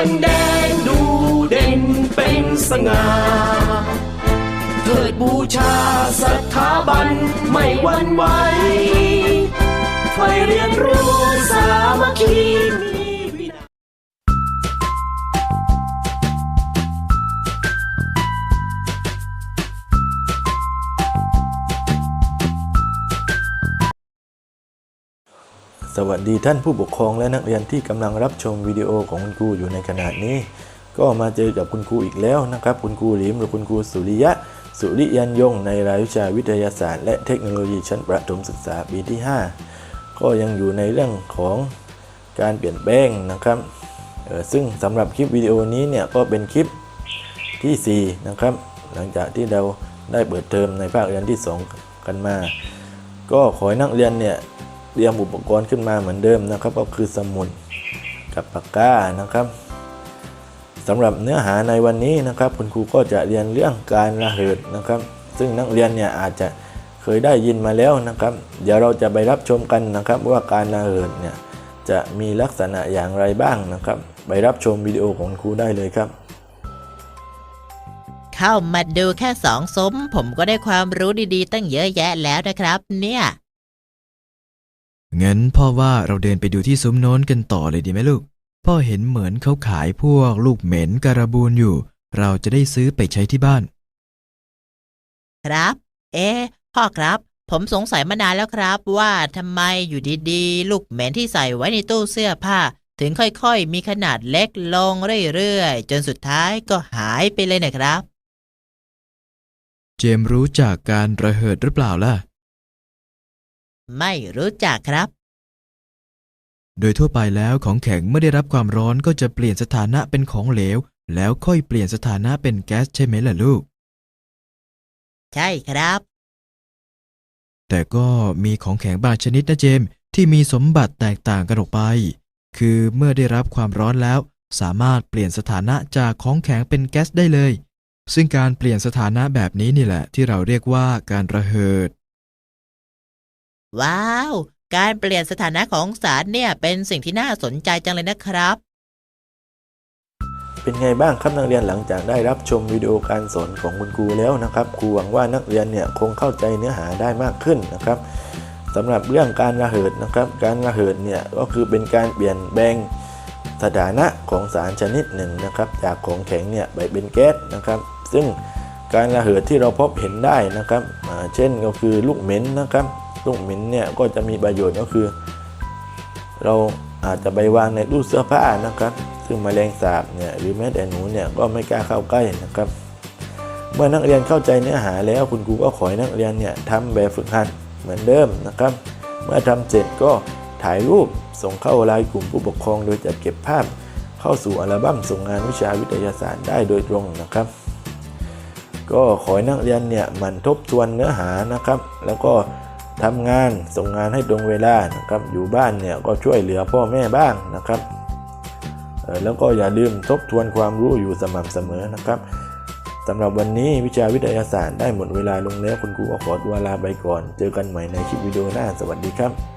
องแดงดูเด่นเป็นสง่าเถิดบูชาสถาบันไม่หวั่นไหวไฟเรียนรู้สามัคคี สวัสดีท่านผู้ปกครองและนักเรียนที่กำลังรับชมวิดีโอของคุณครูอยู่ในขณะนี้ ก็มาเจอกับคุณครูอีกแล้วนะครับ คุณครูหลิมหรือคุณครูสุริยะ สุริยันยง ในรายวิชาวิทยาศาสตร์ และเทคโนโลยีชั้นประถมศึกษาปีที่ 5 ก็ยังอยู่ในเรื่องของการเปลี่ยนแปลงนะครับซึ่งสำหรับคลิปวิดีโอนี้เนี่ยก็เป็นคลิปทีสี่4 นะครับ หลังจากที่เราได้เปิดเทอมในภาคเรียนที่ 2 กันมา ก็ขอให้นักเรียนเนี่ย เตรียมอุปกรณ์ขึ้นมาเหมือนเดิมนะครับ ก็คือสมุดกับปากกานะครับสำหรับเนื้อหาในวันนี้นะครับ คุณครูก็จะเรียนเรื่องการระเหิดนะครับ ซึ่งนักเรียนเนี่ยอาจจะเคยได้ยินมาแล้วนะครับ เดี๋ยวเราจะไปรับชมกันนะครับ ว่าการระเหิดเนี่ยจะมีลักษณะอย่างไรบ้างนะครับ ไปรับชมวิดีโอของครูได้เลยครับ เข้ามาดูแค่สองซุ้มผมก็ได้ความรู้ดีๆ ตั้งเยอะแยะแล้วนะครับ เนี่ย งั้นพ่อว่าเราเดินไปดูที่ซุ้มโน้นกันต่อเลยดีไหมลูก พ่อเห็นเหมือนเขาขายพวกลูกเหม็นการบูนอยู่ เราจะได้ซื้อไปใช้ที่บ้าน ครับ เอ๊ะพ่อครับ ผมสงสัยมานานแล้วครับ ว่าทำไมอยู่ดีๆ ลูกเหม็นที่ใส่ไว้ในตู้เสื้อผ้า ถึงค่อยๆ มีขนาดเล็กลงเรื่อยๆ จนสุดท้ายก็หายไปเลยนะครับ เจมส์รู้จักการระเหิดหรือเปล่าล่ะ ไม่รู้จักครับ โดยทั่วไปแล้วของแข็งเมื่อได้รับความร้อนก็จะเปลี่ยนสถานะเป็นของเหลว แล้วค่อยเปลี่ยนสถานะเป็นแก๊สใช่ไหมล่ะลูก ใช่ครับ แต่ก็มีของแข็งบางชนิดนะเจมส์ที่มีสมบัติแตกต่างกันออกไป คือเมื่อได้รับความร้อนแล้ว สามารถเปลี่ยนสถานะจากของแข็งเป็นแก๊สได้เลย ซึ่งการเปลี่ยนสถานะแบบนี้นี่แหละ ที่เราเรียกว่าการระเหิด ว้าว การเปลี่ยนสถานะของสารเนี่ยเป็นสิ่งที่น่าสนใจจังเลยนะครับ เป็นไงบ้างครับนักเรียนหลังจากได้รับชมวิดีโอการสอนของคุณครูแล้วนะครับครูหวังว่านักเรียนเนี่ยคงเข้าใจเนื้อหาได้มากขึ้นนะครับสำหรับเรื่องการระเหิดนะครับ การระเหิดเนี่ยก็คือเป็นการเปลี่ยนแปลงสถานะของสารชนิดหนึ่งนะครับ จากของแข็งเนี่ยไปเป็นแก๊สนะครับ ซึ่งการระเหิดที่เราพบเห็นได้นะครับเช่นก็คือลูกเหม็นนะครับ ลูกหม็นเนี่ยก็จะมีประโยชน์ก็คือ เราอาจจะไปวางในตู้เสื้อผ้านะครับ ซึ่งแมลงสาบเนี่ยหรือแม้แต่หนูเนี่ยก็ไม่กล้าเข้าใกล้นะครับ เมื่อนักเรียนเข้าใจเนื้อหาแล้วคุณครูก็ขอให้นักเรียนเนี่ยทำแบบฝึกหัดเหมือนเดิมนะครับ เมื่อทำเสร็จก็ถ่ายรูปส่งเข้าไลน์กลุ่มผู้ปกครอง โดยจัดเก็บภาพเข้าสู่อัลบั้มส่งงานวิชาวิทยาศาสตร์ได้โดยตรงนะครับ ก็ขอให้นักเรียนเนี่ยหมันทบทวนเนื้อหานะครับ แล้วก็ ทำงานส่งงานให้ตรงเวลานะครับอยู่บ้านเนี่ยก็ช่วยเหลือพ่อแม่บ้างนะครับแล้วก็อย่าลืมทบทวนความรู้อยู่สม่ำเสมอนะครับสำหรับวันนี้วิชาวิทยาศาสตร์ได้หมดเวลาลงแล้วคุณครูขอตัวลาไปก่อน เจอกันใหม่ในคลิปวิดีโอหน้าสวัสดีครับ